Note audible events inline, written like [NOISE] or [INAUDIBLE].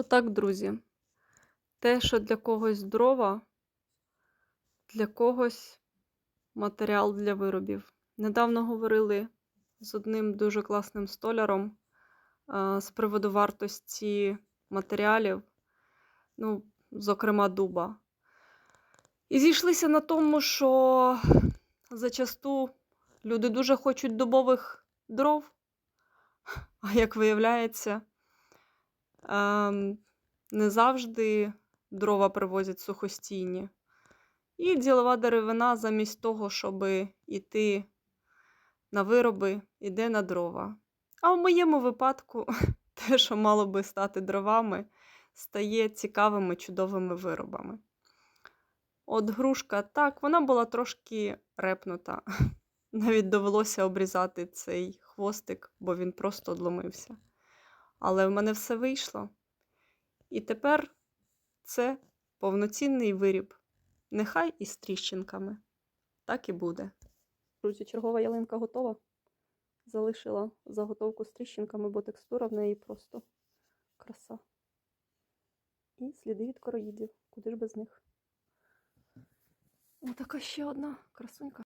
Отак, друзі. Те, що для когось дрова, для когось матеріал для виробів. Недавно говорили з одним дуже класним столяром з приводу вартості матеріалів, ну, зокрема, дуба. І зійшлися на тому, що зачасту люди дуже хочуть дубових дров, а як виявляється, не завжди дрова привозять сухостійні. І ділова деревина замість того, щоб йти на вироби, йде на дрова. А в моєму випадку [LAUGHS] те, що мало би стати дровами, стає цікавими, чудовими виробами. От грушка, так, вона була трошки репнута. [LAUGHS] Навіть довелося обрізати цей хвостик, бо він просто одломився. Але в мене все вийшло. І тепер це повноцінний виріб. Нехай із тріщинками. Так і буде. Друзі, чергова ялинка готова. Залишила заготовку з тріщинками, бо текстура в неї просто краса. І сліди від короїдів. Куди ж без них? Отака ще одна красунька.